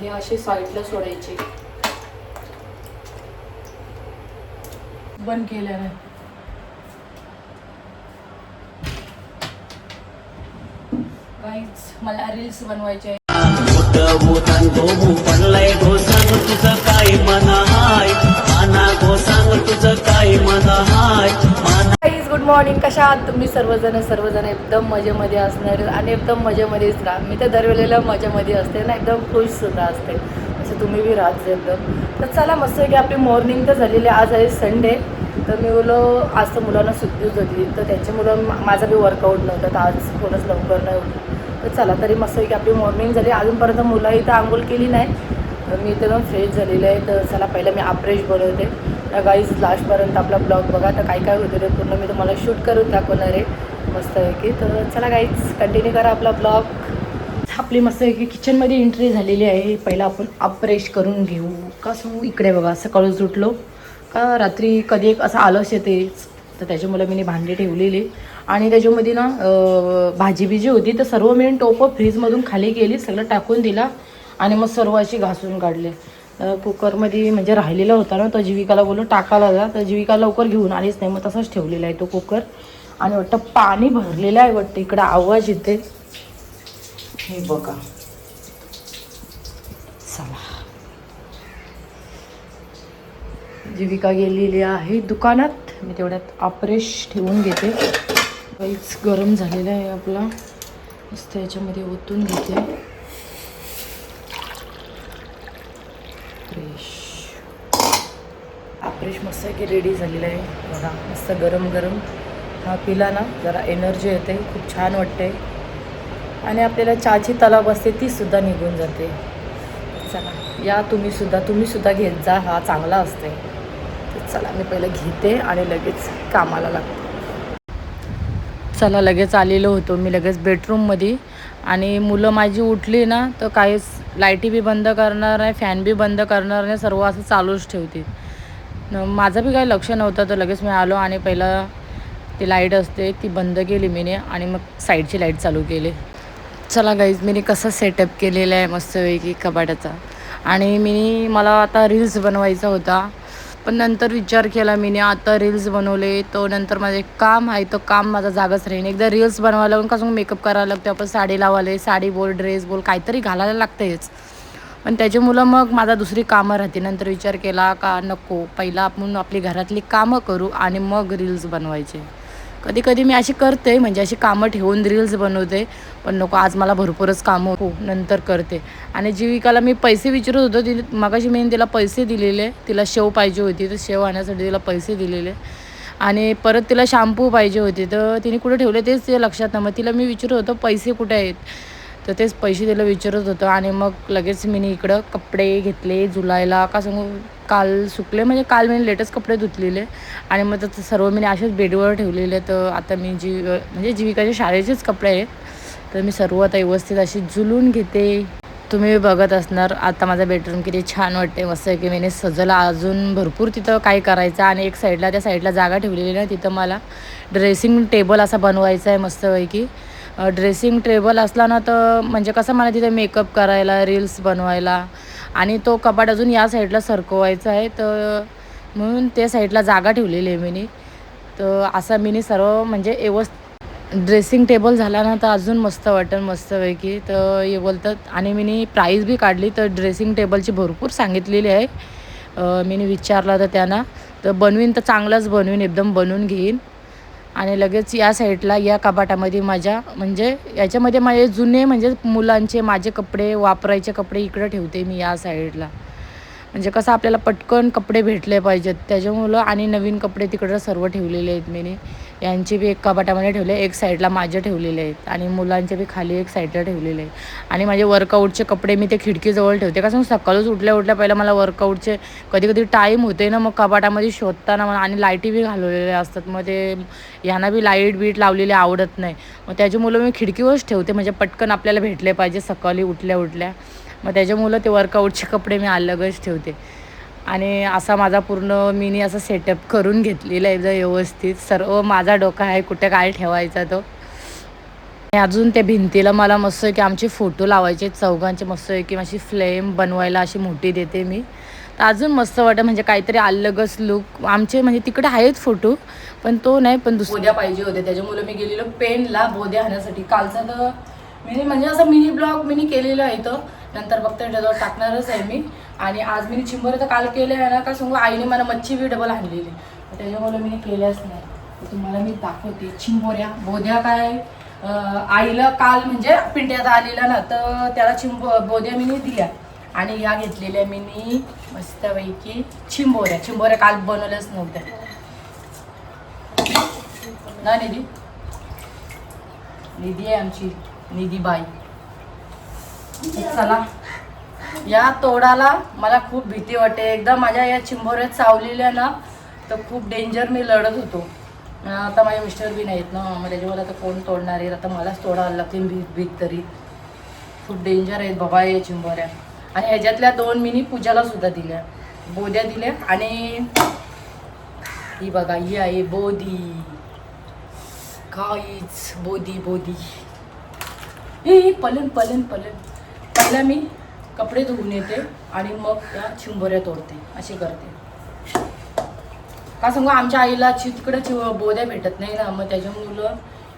हे असे साईडला सोडायचे. बंद केल्याने काहीच मला रील्स बनवायचे तुझं काय मना हाय मना गो सांग तुझं काय मना हाय माना मॉर्निंग कशा आहात तुम्ही सर्वजण? सर्वजण एकदम मजेमध्ये असणार आणि एकदम मजेमध्येच राहा. मी तर दरवेळेला मजेमध्ये असते ना एकदम खुशसुद्धा असते. असं तुम्ही बी राहत एकदम. तर चला मस्त की आपली मॉर्निंग तर झालेली आहे. आज आहे संडे तर मी बोलो आज तर मुलांना सुट्टीच होती. तर त्यांच्या मुलं मा- माझा बी वर्कआउट नव्हता. तर आज कोणच लवकर नाही होतं तर चला तरी मस्त की आपली मॉर्निंग झाली. अजूनपर्यंत मुलं इथं आंघोळ केली नाही. तर मी एकदम फ्रेश झालेलं आहे. तर चला पहिलं मी अप्रेश बनवते. तर गाईज लास्टपर्यंत आपला ब्लॉग बघा. तर काय काय होतं ते पूर्ण मी तुम्हाला शूट करून दाखवणार. आहे मस्तपैकी तर चला गाईज कंटिन्यू करा आपला ब्लॉग आपली मस्त किचनमध्ये एंट्री झालेली आहे. पहिला आपण अप्रेश करून घेऊ. का सांगू इकडे बघा सकाळच उठलो का रात्री कधी एक असं आलंच येतेच तर त्याच्यामुळे मी भांडी ठेवलेली. आणि त्याच्यामध्ये ना भाजी बिजी होती. तर सर्व मी टोपं फ्रीजमधून खाली गेली. सगळं टाकून दिला. आणि मग सर्व अशी घासून काढले. कुकरमध्ये म्हणजे राहिलेला होता ना तर जीविकाला बोललो टाकायला जा. तर जीविका लवकर घेऊन आलीच नाही मग तसाच ठेवलेला आहे तो कुकर. आणि वाटतं पाणी भरलेलं आहे वाटतं इकडं आवाज येते हे बघा. चला. जीविका गेलेली आहे दुकानात. मी तेवढ्यात अप्रेश ठेवून घेते. काहीच गरम झालेला आहे आपला. मस्त याच्यामध्ये ओतून घेते. फ्रेश अप्रेश मस्त की रेडी झालेला आहे. बघा मस्त गरम गरम. हा पिला ना जरा एनर्जी येते. खूप छान वाटते आणि आपल्याला चहाची तलाव असते तीसुद्धा निघून जाते. चला या तुम्हीसुद्धा तुम्हीसुद्धा घेत जा हा चांगला असते तर चला मी पहिलं घेते आणि लगेच कामाला लागते. चला लगेच आलेलो होतो मी लगेच बेडरूममध्ये आणि मुलं माझी उठली ना तर काहीच लाईटी बी बंद करणार नाही फॅन बी बंद करणार नाही सर्व असं चालूच ठेवतील. न माझं बी काही लक्ष नव्हतं तर लगेच मी आलो आणि पहिलं ती लाइट असते ती बंद केली मीने आणि मग साईडची लाइट चालू केली. चला गाईज मी कसं सेटअप केलेलं आहे मस्तपैकी कपाटाचा आणि मी मला आता रील्स बनवायचा होता. पण नंतर विचार केला मी आता रील्स बनवले तो नंतर माझे काम आहे तो काम माझा जागाच राहीन. एकदा रील्स बनवायला लागून कसं मेकअप करायला लागतो आपण साडी लावायला साडी बोल ड्रेस बोल काहीतरी घालायला लागतेच. पण त्याच्यामुळं मग माझा दुसरी कामं राहते. नंतर विचार केला का नको पहिला आपण आपली घरातली कामं करू आणि मग रील्स बनवायचे. कधी कधी मी अशी करते म्हणजे अशी कामं ठेवून रील्स बनवते पण नको आज मला भरपूरच कामं हो नंतर करते. आणि जीविकाला मी पैसे विचारत होतो ती मगाशी मी तिला पैसे दिलेले तिला शेव पाहिजे होती तर शेव आणण्यासाठी तिला पैसे दिलेले. आणि परत तिला शॅम्पू पाहिजे होते तर तिने कुठे ठेवले तेच ते लक्षात नाही. मग तिला मी विचारत होतो पैसे कुठे आहेत? तर तेच पैसे दिलं विचारत होतं आणि मग लगेच मी इकडं कपडे घेतले जुलायला का सांगू काल सुकले. म्हणजे काल मी लेटेस्ट कपडे धुतलेले. आणि मग तर सर्व मी असेच बेडवर ठेवलेले. तर आता मी जी म्हणजे जीविकाचे शाळेचेच कपडे आहेत. तर मी सर्व आता व्यवस्थित अशी झुलून घेते. तुम्ही बघत असणार आता माझा बेडरूम किती छान वाटते मस्त आहे की मी सजवला अजून भरपूर तिथं काय करायचं आणि एक साईडला त्या साईडला जागा ठेवलेली ना तिथं मला. ड्रेसिंग टेबल असा बनवायचा आहे मस्तपैकी. ड्रेसिंग टेबल असला ना तर म्हणजे कसं मला तिथे मेकअप करायला रील्स बनवायला आणि तो कपाट अजून या साईडला सरकवायचा आहे. तर म्हणून त्या साईडला जागा ठेवलेली आहे मीनी. तर असा मीनी सर्व म्हणजे एवस ड्रेसिंग टेबल झाला ना तर अजून मस्त वाटेल मस्तपैकी तर हे बोलतात आणि मीनी प्राईज बी काढली तर ड्रेसिंग टेबलची भरपूर सांगितलेली आहे. मी मीनी विचारला तर त्यांना. तर बनवीन तर चांगलाच बनवीन एकदम बनवून घेईन. आणि लगेच या साईडला या कपाटामध्ये माझ्या म्हणजे याच्यामध्ये माझे जुने म्हणजे मुलांचे माझे कपडे वापरायचे कपडे इकडं ठेवते मी या साईडला. म्हणजे कसं आपल्याला पटकन कपडे भेटले पाहिजेत. त्याच्यामुळं आणि नवीन कपडे तिकडं सर्व ठेवलेले आहेत मी यांचे बी एक कपाटामध्ये ठेवले एक साईडला माझे ठेवलेले आहेत आणि मुलांचे बी खाली एक साईडला ठेवलेले आहेत. आणि माझे वर्कआउटचे कपडे मी ते खिडकीजवळ ठेवते कसं सकाळच उठल्या उठल्या पहिलं मला वर्कआउटचे कधी कधी टाईम होते ना मग कपाटामध्ये शोधताना मला आणि लाईटी बी घालवलेल्या असतात. मग ते यांना बी लाइट बीट लावलेली आवडत नाही. मग त्याच्यामुळं मी खिडकीवरच ठेवते म्हणजे पटकन आपल्याला भेटले पाहिजे सकाळी उठल्या उठल्या. मग त्याच्यामुळं ते वर्कआउटचे कपडे मी अलगच ठेवते. आणि असा माझा पूर्ण मीनी असा सेटअप करून घेतलेला आहे व्यवस्थित. सर्व माझा डोका आहे कुठे काय ठेवायचा तो. आणि अजून त्या भिंतीला मला मस्त की आमचे फोटो लावायचे चौघांचे मस्त की माझी फ्लेम बनवायला अशी मोठी देते मी. तर अजून मस्त वाटतं म्हणजे काहीतरी अलगच लुक आमचे म्हणजे तिकडे आहेत फोटो पण तो नाही पण दुसऱ्या पाहिजे होते. त्याच्यामुळे मी गेलेलो पेनला बोद्या आणण्यासाठी कालचा तर मी म्हणजे असं मिनी ब्लॉग मी केलेलं आहे इथं. नंतर फक्त त्याच्यावर टाकणारच आहे मी. आणि आज मी चिंबर तर काल केले आहे ना का सांगू आईने मला मच्छी बी डबल आणलेली. त्याच्यामुळे मी केल्याच नाही. तुम्हाला मी दाखवते. चिंबोऱ्या बोद्या काय? आईला काल म्हणजे पिंड्यात आलेला ना तर त्याला चिंब बोद्या मी दिल्या. आणि या घेतलेल्या मी मस्तपैकी चिंबोऱ्या. चिंबोऱ्या काल बनवल्याच नव्हत्या. ना निधी? निधी आहे आमची. निधी बाई चला. या तोडाला मला खूप भीती वाटते. एकदा माझ्या या चिंबोऱ्यात चावलेल्या ना तर खूप डेंजर मी लढत होतो. आता माझे मिस्टर बी नाहीत ना मग त्याच्यामुळे आता कोण तोडणार आहे? आता मलाच तोडायला लागतील भीत भीत तरी. खूप डेंजर आहेत बाबा या चिंबोऱ्या. आणि ह्याच्यातल्या दोन मिनी पूजाला सुद्धा दिल्या. बोद्या दिल्या आणि ही बघा ही आहे बोधी काहीच बोधी बोधी ही पलन पलन पलन पहिला मी कपडे धुवून येते आणि मग त्या चिंबोऱ्या तोडते अशी करते. का सांगू आमच्या आईला चि तिकडे चि बोद्या भेटत नाही ना मग त्याच्या मुलं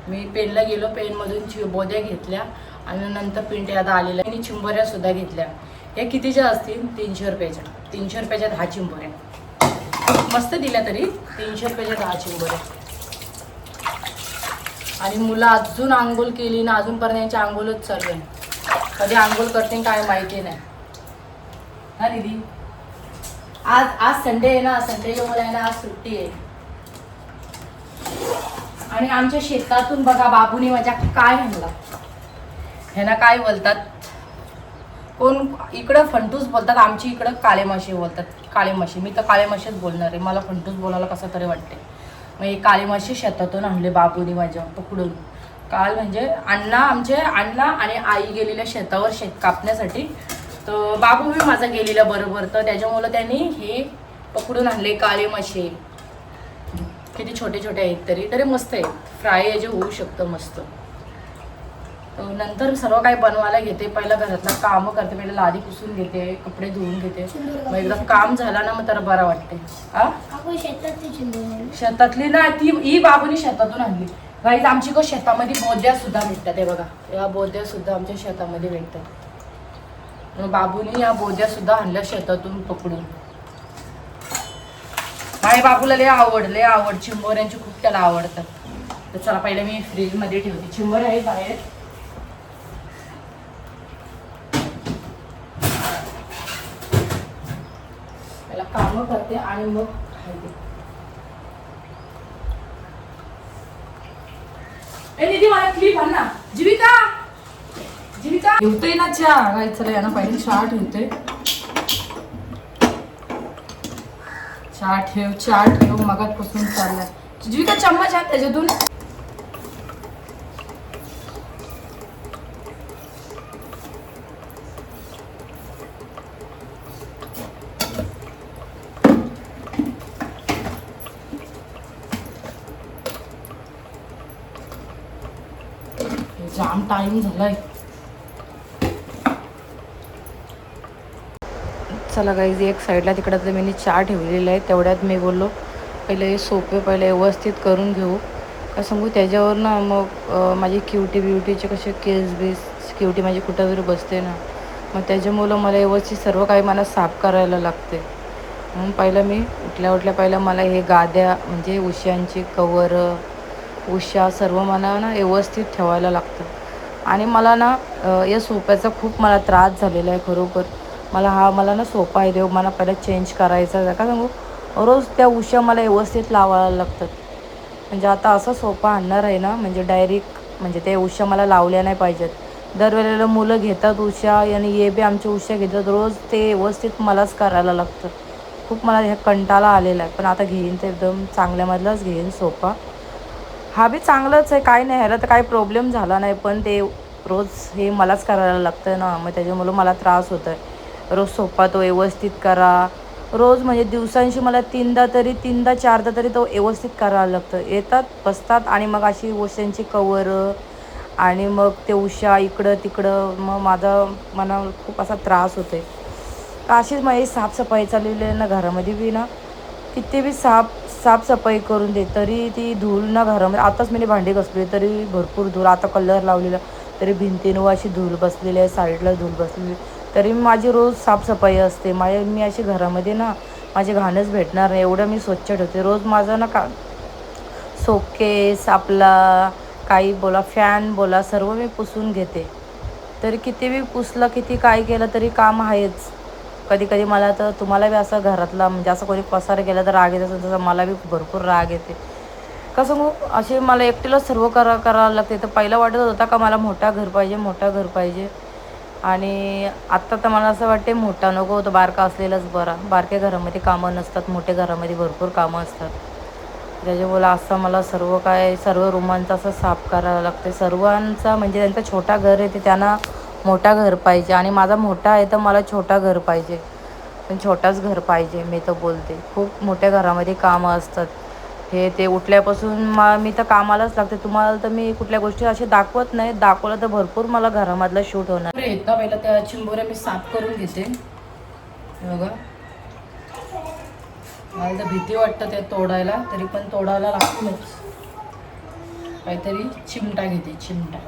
मी पेनला गेलो पेनमधून चि बोद्या घेतल्या आणि नंतर पिंटे आता आलेल्या आणि चिंबोऱ्या सुद्धा घेतल्या. हे कितीच्या असतील? तीनशे रुपयाच्या. तीनशे रुपयाच्या दहा चिंबोऱ्या. मस्त दिल्या तरी तीनशे रुपयाच्या दहा चिंबोऱ्या. आणि मुलं अजून आंघोळ केली ना अजूनपर्यंत यांच्या आंघोळच चालू आहे. कधी आंघोळ करते काय माहिती नाही. हा दीदी? आज आज संडे आहे ना संडे मला आहे ना आज सुट्टी आहे. आणि आमच्या शेतातून बघा बाबूने माझ्या काय म्हणला. ह्यांना काय बोलतात? कोण इकडं फंटूस बोलतात आमची इकडं काळे माशी बोलतात. काळे माशी मी तर काळे माशीच बोलणार आहे. मला फंटूस बोलायला कसं तरी वाटते मग हे काळे माशी शेतातून आणले बाबूने माझ्या पकडून. काल म्हणजे अण्णा आमचे अण्णा आणि आई गेलेल्या शेतावर शेत कापण्यासाठी. तर बाबू बी माझा गेलेला बरोबर. तर त्याच्यामुळं त्यांनी हे पकडून आणले काळे मासे किती छोटे छोटे आहेत तरी. तरी मस्त आहे फ्राय याचे होऊ शकतं मस्त. तर नंतर सर्व काही बनवायला घेते. पहिलं घरातलं कामं करते. पहिलं लादी पुसून घेते कपडे धुवून घेते. मग एकदा काम झालं ना मग तर बरं वाटते. शेतातली ना ती ही बाबूनी शेतातून आणली. गाईज आमची को शेतामध्ये बोद्या सुद्धा भेटतात हे बघा. या बोद्या सुद्धा आमच्या शेतामध्ये भेटतात. मग बाबूनी या बोद्या सुद्धा आणल्या शेतातून पकडून. माझ्या बाबूला लय आवड लय आवड. चिंबोऱ्यांची खूप त्याला आवडतात. तर चला पहिले मी फ्रीजमध्ये ठेवते. चिंबोऱ्या आहे बाहेर. त्याला कामं करते आणि मग खायचे. ए दीदी मला क्लिप आण ना. जीविका जीविका ठेवते ना चहा. काय चला यांना पहिले चहा ठेवते. चहा ठेव चहा ठेव. मगातपासून चाललाय. जीविका चम्मच आहे त्याच्यातून. जाम टाइम झालाय. चला गाईज एक साईडला तिकडं तर मी चहा ठेवलेला आहे तेवढ्यात मी बोललो पहिले हे सोपे पहिले व्यवस्थित करून घेऊ. का सांगू त्याच्यावर ना मग माझी क्युटी ब्युटीचे कसे केस बीस क्युटी माझी कुठं वगैरे बसते ना. मग त्याच्यामुळं मला व्यवस्थित सर्व काही मला साफ करायला लागते. म्हणून पहिलं मी उठल्या उठल्या पहिलं मला हे गाद्या म्हणजे उशांची कवर उशा सर्व मला ना व्यवस्थित ठेवायला लागतं आणि मला ना या सोप्याचा खूप मला त्रास झालेला आहे खरोखर. मला हा मला ना सोपा आहे देव मला पहिला चेंज करायचा आहे. का सांगू? रोज त्या उशा मला व्यवस्थित लावायला लागतात. म्हणजे आता असा सोपा आणणार आहे ना म्हणजे डायरेक्ट म्हणजे त्या उशा मला लावल्या नाही पाहिजेत. दरवेळेला मुलं घेतात उशा आणि ये बी आमच्या उशा घेतात. रोज ते व्यवस्थित मलाच करायला लागतं खूप मला ह्या कंटाळा आलेला आहे. पण आता घेईन ते एकदम चांगल्यामधलाच घेईन सोपा. हा बी चांगलाच आहे. काय नाही ह्याला तर काही प्रॉब्लेम झाला नाही. पण ते रोज हे मलाच करायला लागतं ना. मग त्याच्यामुळं मला त्रास होत आहे रोज सोपा तो व्यवस्थित करा. रोज म्हणजे दिवसांशी मला तीनदा तरी तीनदा चारदा तरी तो व्यवस्थित करायला लागतं येतात बसतात आणि मग अशी वशांची कवरं आणि मग ते उशा इकडं तिकडं मग माझा मला खूप असा त्रास होतो आहे अशीच माझी साफसफाई चाललेली आहे ना घरामध्ये बी ना किती बी साफ साफसफाई करून दे तरी ती धूळ ना घरामध्ये. आताच मी भांडी घासली तरी भरपूर धूळ आता कलर लावलेला तरी भिंतींवर अशी धूळ बसलेली आहे साईडला धूळ बसलेली. तरी माझी रोज साफसफाई असते. माझ्या मी अशी घरामध्ये ना माझे घाणच भेटणार नाही. एवढं मी स्वच्छ ठेवते. रोज माझं ना का सोकेस आपला काही बोला फॅन बोला सर्व मी पुसून घेते. तरी किती बी पुसलं किती काय केलं तरी काम आहेच. कधी कधी मला तर तुम्हाला बी असं घरातला म्हणजे असं कोणी पसार केलं तर राग येत असेल तसं मला बी भरपूर राग येते. कसं मग असे मला एकटीला सर्व करा करावं लागते. तर पहिलं वाटत होता का मला मोठा घर पाहिजे मोठा घर पाहिजे. आणि आत्ता तर मला असं वाटते मोठा नको होतं बारका असलेलाच बरा. बारक्या घरामध्ये कामं नसतात मोठ्या घरामध्ये भरपूर कामं असतात. त्याच्यामुळं असं मला सर्व काय सर्व रुमांचा असं साफ करावं लागते सर्वांचा म्हणजे त्यांचा छोटा घर आहे ते त्यांना मोठा घर पाहिजे. आणि माझा मोठा आहे तर मला छोटा घर पाहिजे. पण छोटाच घर पाहिजे मी तर बोलते. खूप मोठ्या घरामध्ये कामं असतात. हे ते उठल्यापासून मा मी तर कामालाच लागते. तुम्हाला तर मी कुठल्या गोष्टी असे दाखवत नाही. दाखवलं तर भरपूर मला घरामधला शूट होणार. येता पहिला त्या चिंबोऱ्या मी साफ करून घेते. बघा. मला तर भीती वाटतं ते तोडायला. तरी पण तोडायला लागतोच. काहीतरी चिमटा घेते चिमटा.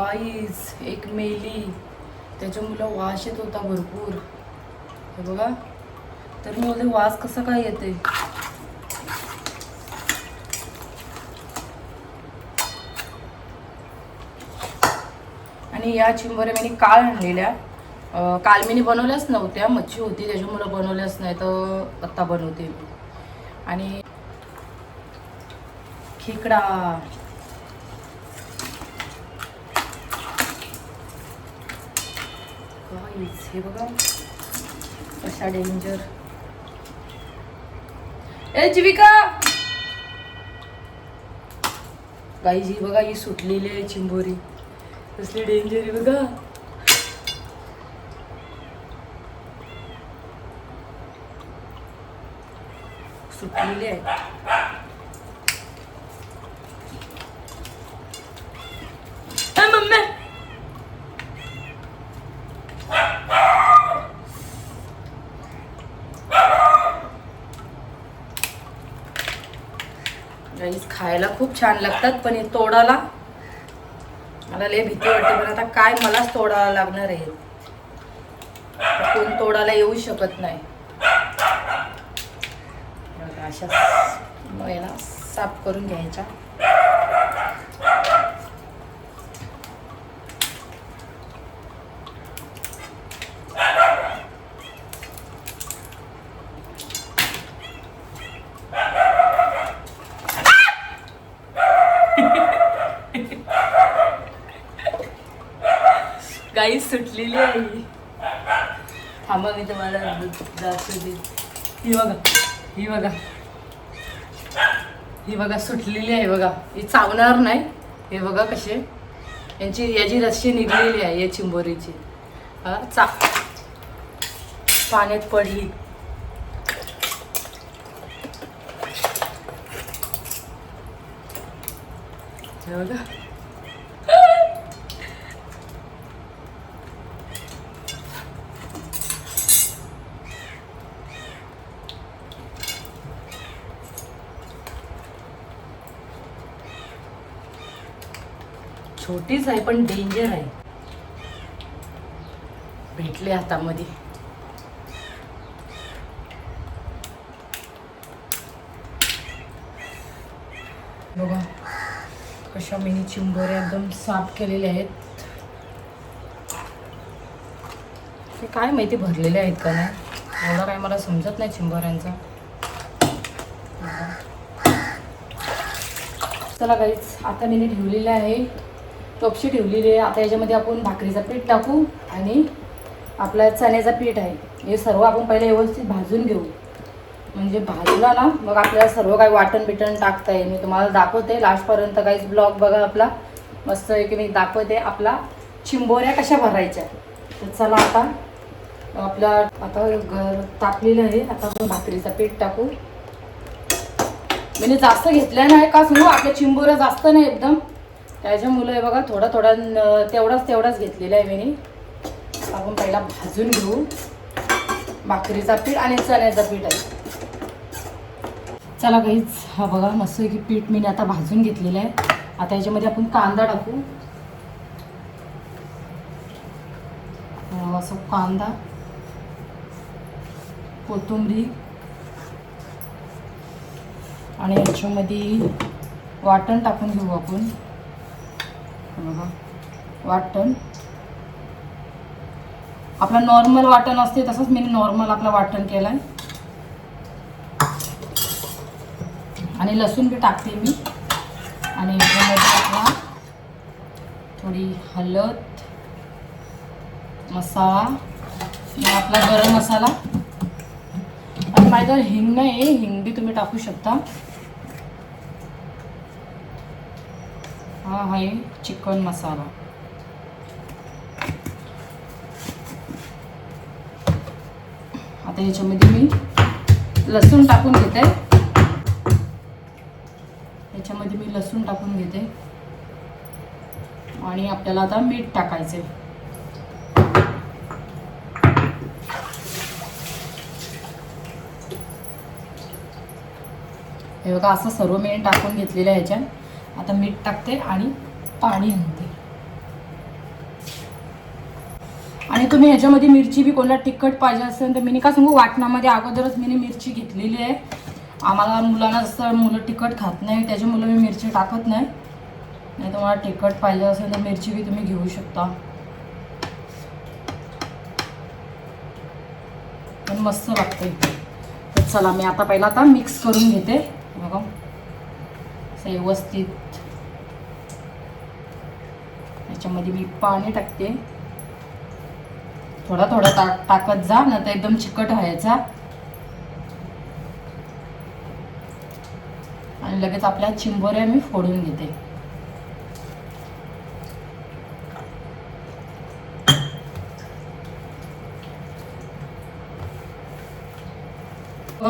गाईज एक मेली. त्याच्यामुळं वास येत होता भरपूर. हे बघा. तर मी बोलते वास कसा काय येते? आणि या चिंबोऱ्या मी काल आणलेल्या काल मी बनवल्याच नव्हत्या. मच्छी होती त्याच्यामुळं बनवल्याच नाही तर आत्ता बनवते आणि खेकडा. Guys, हे बघा कशा डेंजर ए जीविका गाई जी बघा ही सुटलेली आहे चिंबोरी. कसली डेंजर आहे बघा. सुटलेली आहे. ए, मम्मी! खायला खूप छान लागतात पण हे तोडाला मला लय भीती वाटते पण आता काय मलाच तोडायला लागणार आहे. कोण तोडायला येऊ शकत नाही. अशा याला साफ करून घ्यायच्या गाई सुटलेली आहे. थांबा मी तुम्हाला दाखवते. ही बघा ही बघा. ही बघा सुटलेली आहे बघा. ही चावणार नाही. हे बघा कसे. यांची याची रस्सी निघलेली आहे या चिंबोरीची. हा चा. पाण्यात पडली. हे बघा. छोटीच आहे पण डेंजर आहे. भेटले हातामध्ये. बघा कशा मिनी चिंबोऱ्या एकदम साफ केलेल्या आहेत. ते काय माहिती भरलेले आहेत का नाही? एवढं काय मला समजत नाही चिंबोऱ्यांचा. चला गाईच आता मी ठेवलेलं आहे. टोपशी ठेवलेली आहे. आता याच्यामध्ये आपण भाकरीचं पीठ टाकू आणि आपला चण्याचं पीठ आहे. हे सर्व आपण पहिले व्यवस्थित भाजून घेऊ. म्हणजे भाजला ना मग आपल्याला सर्व काही वाटण बिटण टाकता येईल. मी तुम्हाला दाखवते. लास्टपर्यंत काहीच ब्लॉग बघा आपला. मस्त आहे की मी दाखवते आपला चिंबोऱ्या कशा भरायच्या. तर चला आता आपला आता घर तापलेलं आहे. आता आपण भाकरीचा पीठ टाकू. मी जास्त घेतलं नाही का सुरू? आपल्या चिंबोऱ्या जास्त नाही एकदम. त्याच्यामुळे हे बघा थोडा थोडा तेवढाच तेवढाच घेतलेला आहे मी आपण पहिला भाजून घेऊ. भाकरीचा पीठ आणि चण्याचा पीठ आहे. चला काहीच हा बघा मस्त की पीठ मी आता भाजून घेतलेलं आहे. आता याच्यामध्ये आपण कांदा टाकू. असं कांदा कोथिंबरी आणि याच्यामध्ये वाटण टाकून घेऊ आपण. बघा वाटण. आपला नॉर्मल वाटण असते तसंच मी नॉर्मल आपलं वाटण केलं आहे आणि लसूण बी टाकते मी. आणि आपला थोडी हलद मसाला आपला गरम मसाला. आणि माझ्याजवळ हिंग नाही आहे हिंग बी तुम्ही टाकू शकता. हा आहे चिकन मसाला. आता ह्याच्यामध्ये मी लसूण टाकून घेते. ह्याच्यामध्ये मी लसूण टाकून घेते. आणि आपल्याला आता मीठ टाकायचं. आहे हे बघा असं सर्व मी टाकून घेतलेलं आहे ह्याच्यात आता मीठ टाकते आणि पाणी आणते. आणि तुम्ही ह्याच्यामध्ये मिरची बी कोणाला तिखट पाहिजे असेल तर मी का सांगू वाटणामध्ये अगोदरच मी मिरची घेतलेली आहे. आम्हाला मुलांना जसं मुलं तिखट खात नाही त्याच्यामुळे मी मिरची टाकत नाही. नाही तुम्हाला तिखट पाहिजे असेल तर मिरची बी तुम्ही घेऊ शकता. पण मस्त लागते तर चला मी आता पहिला आता मिक्स करून घेते. बघा. असं व्यवस्थित. याच्यामध्ये मी पाणी टाकते. थोडा थोडा टाक टाकत जा ना तर एकदम चिकट व्हायचा आणि लगेच आपल्या चिंबोऱ्या मी फोडून घेते.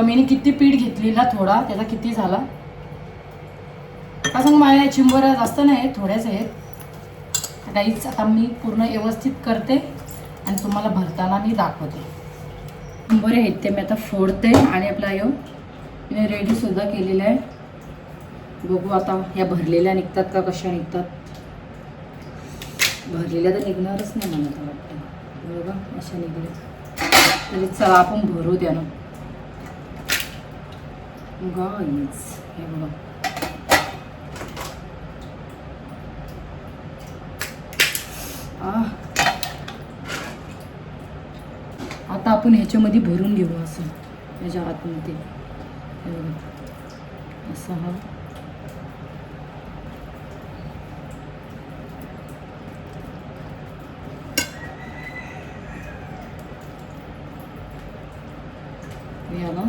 मी किती पीठ घेतलेला थोडा त्याचा किती झाला? का सांग माझ्या चिंबोऱ्या जास्त नाही आहेत थोड्याच आहेत. काहीच आता मी पूर्ण व्यवस्थित करते आणि तुम्हाला भरताना मी दाखवते. चिंबोरे आहेत ते मी आता फोडते आणि आपला येऊ मी रेडीसुद्धा केलेलं आहे. बघू आता ह्या भरलेल्या निघतात का कशा निघतात. भरलेल्या तर निघणारच नाही मला तर वाटतं. बघा अशा निघल्या. तरी चला आपण भरू द्या ना गाईज हे बघा आह. आता आपण ह्याच्यामध्ये भरून घेऊ असं ह्याच्या आतमध्ये. असं हा. याला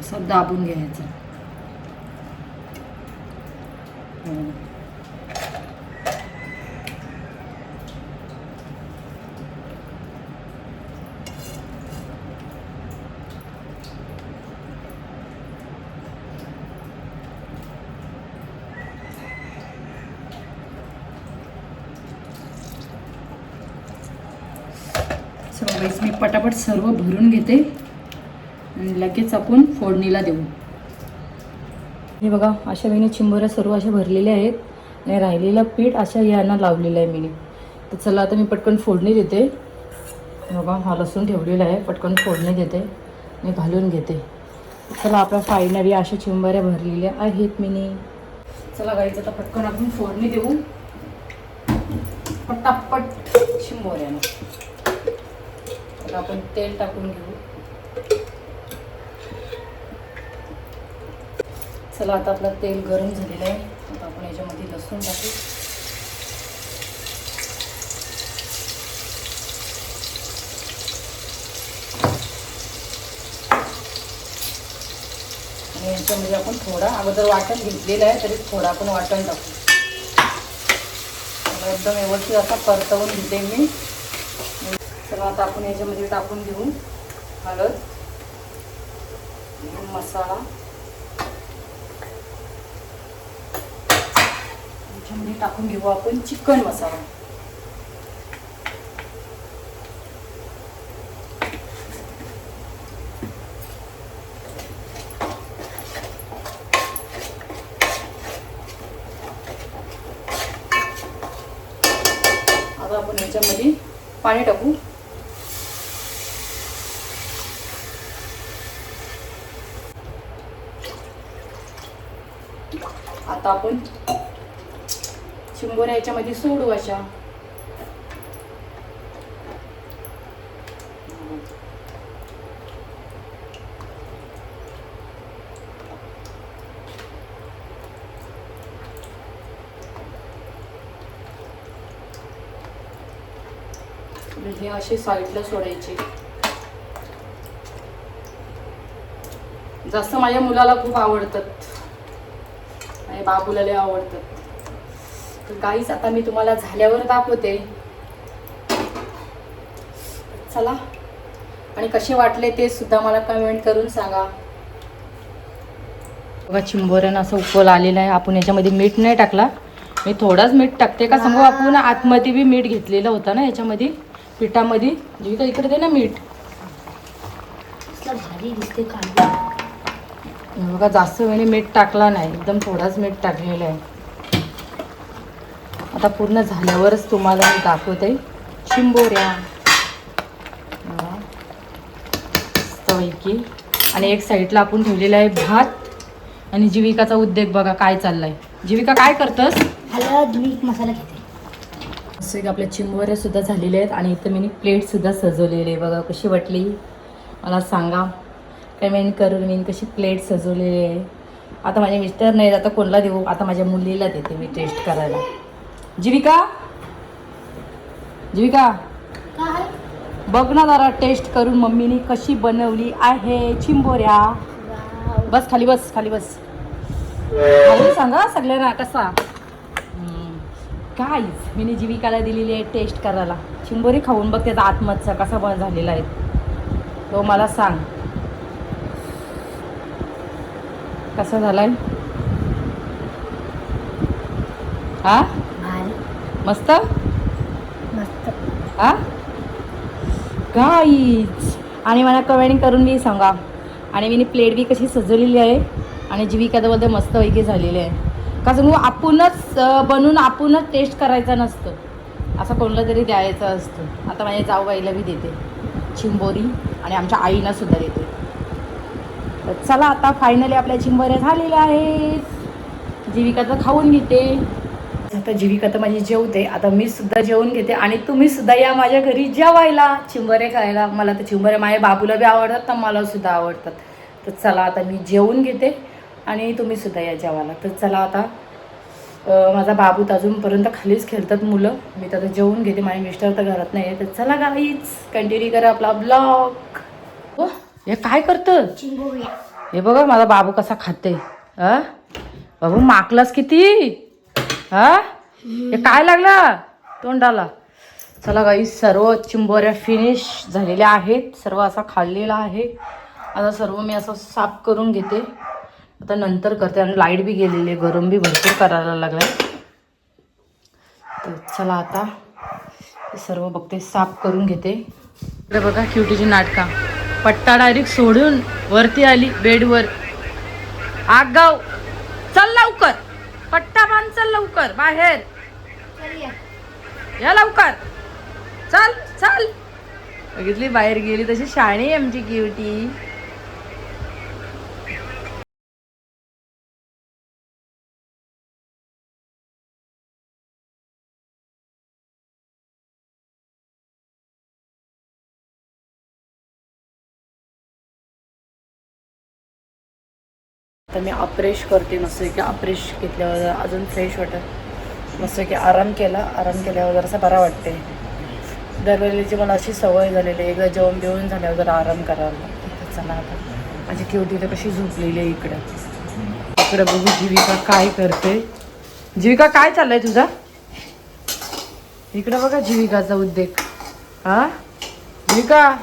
असं दाबून घ्यायचं हे बघा. सर्व मी पटापट सर्व भरून घेते आणि लगेच आपण फोडणीला देऊ. हे बघा अशा मीने चिंबोऱ्या सर्व अशा भरलेल्या आहेत आणि राहिलेलं पीठ अशा यांना लावलेलं आहे मीने. तर चला आता मी पटकन फोडणी देते. बघा हा लसूण ठेवलेला आहे पटकन फोडणी देते मी घालून घेते. चला आपल्या फायनली अशा चिंबऱ्या भरलेल्या आहेत मीने. चला गाईच आता पटकन आपण फोडणी देऊ. पटापट चिंबोऱ्यानं. तर आपण तेल टाकून घेऊ. चला आता आपलं तेल गरम झालेलं आहे. आता आपण याच्यामध्ये लसूण टाकू. याच्यामध्ये आपण थोडा अगोदर वाटण घेतलेलं आहे तरी थोडा आपण वाटण टाकू. एकदम व्यवस्थित असा परतवून घेते मी. तर आता आपण याच्यामध्ये टाकून घेऊ. हळद मसाला. याच्यामध्ये टाकून घेऊ आपण चिकन मसाला आता आपण याच्यामध्ये पाणी टाकू आता आपण शिंबोऱ्या याच्यामध्ये सोडू अशा. हे असे साईडला सोडायचे. जास्त माझ्या मुलाला खूप आवडतात. बाबूला लय आवडतात तर काहीच आता मी तुम्हाला झाल्यावर दाखवते. चला. आणि कसे वाटले ते सुद्धा मला कमेंट करून सांगा. बघा चिंबोऱ्यानं असं उकल आलेलं आहे. आपण याच्यामध्ये मीठ नाही टाकला. मी थोडाच मीठ टाकते का सांगू आपण आतमध्ये बी मीठ घेतलेलं होतं ना याच्यामध्ये पिठामध्ये. जीविका इकडे दे ना मीठ. भारी दिसते कांदा. बघा जास्त वेळी मीठ टाकला नाही. एकदम थोडाच मीठ टाकलेलं आहे. आता पूर्ण झाल्यावरच तुम्हाला मी दाखवते. चिंबोऱ्या. बघा. मस्तपैकी आणि एक साईडला आपण ठेवलेला आहे भात. आणि जीविकाचा उद्योग बघा काय चाललाय. जीविका काय करतस? हळद मीठ मसाला घेते. असं एक आपल्या चिंबोऱ्या सुद्धा झालेल्या आहेत. आणि इथं मी प्लेट सुद्धा सजवलेली आहे. बघा कशी वाटली? मला सांगा. कमेंट करून मी कशी प्लेट सजवलेली आहे. आता माझे मिस्टर नाही आता कोणाला देऊ? आता माझ्या मुलीला देते मी टेस्ट करायला. जीविका? जीविका? काय? बघ ना जरा टेस्ट करून मम्मीने कशी बनवली आहे चिंबोऱ्या. बस खाली बस खाली बस. खाली सांगा सगळ्यांना कसा? काहीच. मी जीविकाला दिलेली आहे टेस्ट करायला. चिंबोरी खाऊन बघ त्याचा आत्महत्या कसा बन झालेला आहे. तो मला सांग. कसा झालाय? हा? मस्त? मस्त. हा? काहीच आणि मला कमेंट करून मी सांगा. आणि मी प्लेट बी कशी सजवलेली आहे आणि जीविकाबद्दल मस्त पैकी झालेली आहे. का सांगू आपणच बनवून आपणच टेस्ट करायचं नसतं. असं कोणाला तरी द्यायचं असतं. आता माझ्या जाऊबाईला बी देते. चिंबोरी आणि आमच्या आईला सुद्धा देते. तर चला आता फायनली आपल्या चिंबोऱ्या झालेल्या आहेत. जीविका तर खाऊन घेते. आता जीविका तर माझी जेवते. आता मी सुद्धा जेवून घेते आणि तुम्ही सुद्धा या माझ्या घरी जेवायला. चिंबरे खायला. मला तर चिंबरे माझ्या बाबूला बी आवडतात तर मला सुद्धा आवडतात. तर चला आता मी जेवून घेते आणि तुम्ही सुद्धा या जेवायला. तर चला आता माझा बाबू तर अजूनपर्यंत खालीच खेळतात मुलं. मी तर जेवून घेते. माझे मिस्टर तर घरात नाही आहे तर चला गाईच कंटिन्यू करा आपला ब्लॉग हे काय करतं हे बघा माझा बाबू कसा खाते हा बाबू माकलास किती? हा हे काय लागला तोंडाला? चला गाई सर्व चिंबोऱ्या फिनिश झालेल्या आहेत. सर्व असा खाल्लेला आहे. आता सर्व मी असं साफ करून घेते. आता नंतर करते. आणि लाइट बी गेलेली आहे. गरम बी भरपूर करायला लागलाय. तर चला आता हे सर्व बघते साफ करून घेते. इकडे बघा क्युटीची नाटका. पट्टा डायरेक्ट सोडून वरती आली बेडवर. आगाव चल लवकर. पट्टा बांध चल लवकर. बाहेर. या लवकर. चल चल. बघितली बाहेर गेली तशी शाणी आमची क्युटी तर मी अप्रेश करते मस्त की अप्रेश घेतल्यावर अजून फ्रेश वाटत. मस्त की आराम केला आराम केल्यावर जरासा बरा वाटते दरवेळेची मला अशी सवय झालेली आहे एकदा जेवण बिवून झाल्यावर जरा आराम करायला चला आता. माझी केवटी तर कशी झोपलेली आहे इकडं. इकडे बघू जीविका काय करते. जीविका काय चाललंय तुझा? इकडे बघा जीविकाचा उद्योग हा? जीविका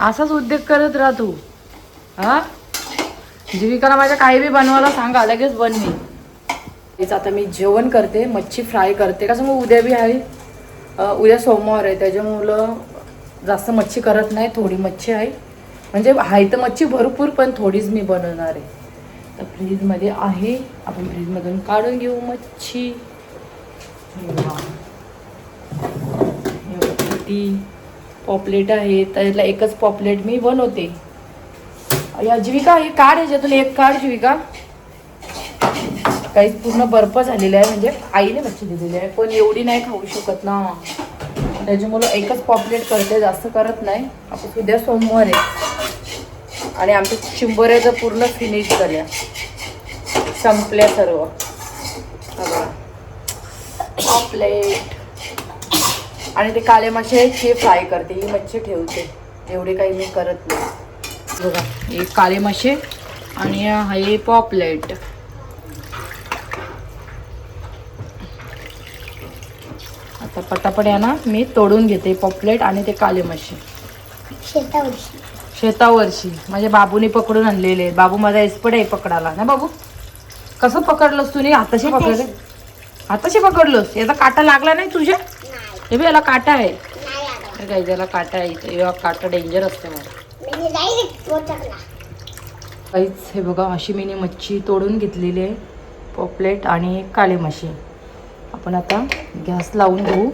असाच उद्योग करत राह तू. हा? जीविकाला माझ्या काही बी बनवायला सांगा लगेच बनवी तेच आता मी जेवण करते मच्छी फ्राय करते. कसं मग उद्या बी आहे. उद्या सोमवार आहे त्याच्यामुळं जास्त मच्छी करत नाही थोडी मच्छी आहे. म्हणजे आहे तर मच्छी भरपूर पण थोडीच मी बनवणार आहे. तर फ्रीजमध्ये आहे. आपण फ्रीजमधून काढून घेऊ मच्छी. किती पॉपलेट आहे त्यातला एकच पॉपलेट मी बनवते. या जीविका हे काढ ज्यातून एक काढ जीविका. काही पूर्ण बर्फ झालेला आहे म्हणजे आईने मच्छी दिलेली आहे. पण एवढी नाही खाऊ शकत ना. त्याच्यामुळं एकच पॉपलेट करते जास्त करत नाही. आपण उद्या सोमवार आहे. आणि आमच्या चिंबोऱ्या पूर्ण फिनिश झाल्या संपल्या सर्व. पॉपलेट आणि ते काले मासे हे फ्राय करते. ही मच्छी ठेवते. एवढे काही मी करत नाही. बघा हे काळे मासे आणि हा पॉपलेट. आता पटापट आहे ना मी तोडून घेते पॉपलेट आणि ते काळे मासे. शेतावरची. माझ्या बाबूने पकडून आणलेले. बाबू माझा एक्सपर्ट आहे पकडायला. ना बाबू? कसं पकडलंस तुम्ही हाताशी पकडले? हाताशी पकडलोस? याचा काटा लागला नाही तुझ्या? हे बी याला काटा आहे. काय त्याला काटा आहे काटा डेंजर असते मला. काहीच हे बघा अशी मी मच्छी तोडून घेतलेली आहे. पॉपलेट आणि काळे माशी आपण आता गॅस लावून घेऊ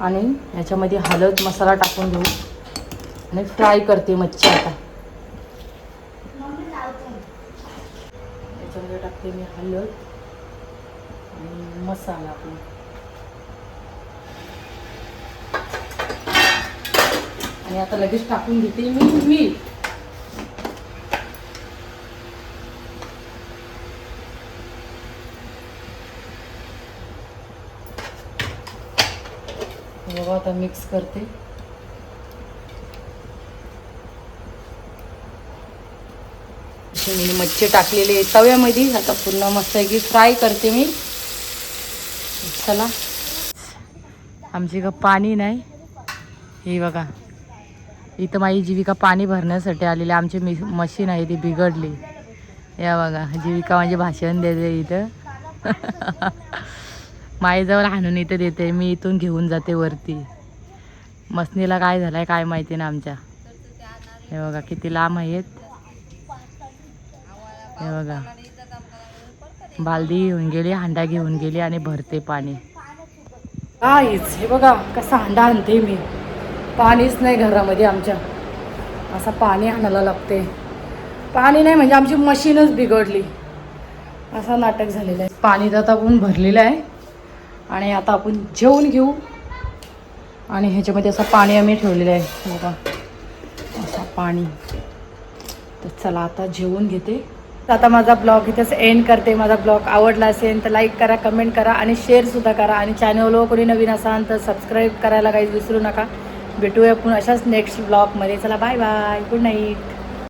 आणि याच्यामध्ये हळद मसाला टाकून घेऊ. आणि फ्राय करते मच्छी आता. याच्यामध्ये टाकते मी हळद आणि मसाला आपण आणि आता लगेच टाकून घेते. मी मीठ बघा आता मिक्स करते. मी मच्छी टाकलेली तव्यामध्ये. आता पूर्ण मस्त की फ्राय करते मी. चला. आमची का पाणी नाही. हे बघा. इथं माझी जीविका पाणी भरण्यासाठी आलेली आमची मी मशीन आहे ती बिघडली. या बघा जीविका म्हणजे भाषण देते इथं. माईजवळ हाणून इथं देते मी इथून घेऊन जाते वरती. मसनीला काय झालंय काय माहिती ना आमच्या. हे बघा किती लांब आहेत. हे बघा. बालदी घेऊन गेली हांडा घेऊन गेली आणि भरते पाणी. काहीच हे बघा कसा हांडा आणते मी. पाणीच नाही घरामध्ये आमच्या. असा पाणी आणायला लागते पाणी नाही म्हणजे आमची मशीनच बिघडली. असा नाटक झालेलं आहे. पाणी तर आता आपण भरलेलं आहे. आणि आता आपण जेवून घेऊ. आणि ह्याच्यामध्ये असं पाणी आम्ही ठेवलेलं आहे. बघा. असं पाणी. तर चला आता जेवून घेते. तर आता माझा ब्लॉग इथेच एंड करते. माझा ब्लॉग आवडला असेल तर लाईक करा कमेंट करा आणि शेअरसुद्धा करा. आणि चॅनलवर कोणी नवीन असाल तर सबस्क्राईब करायला काही विसरू नका. भेटूया पुन्हा अशाच नेक्स्ट ब्लॉगमध्ये चला बाय बाय गुड नाईट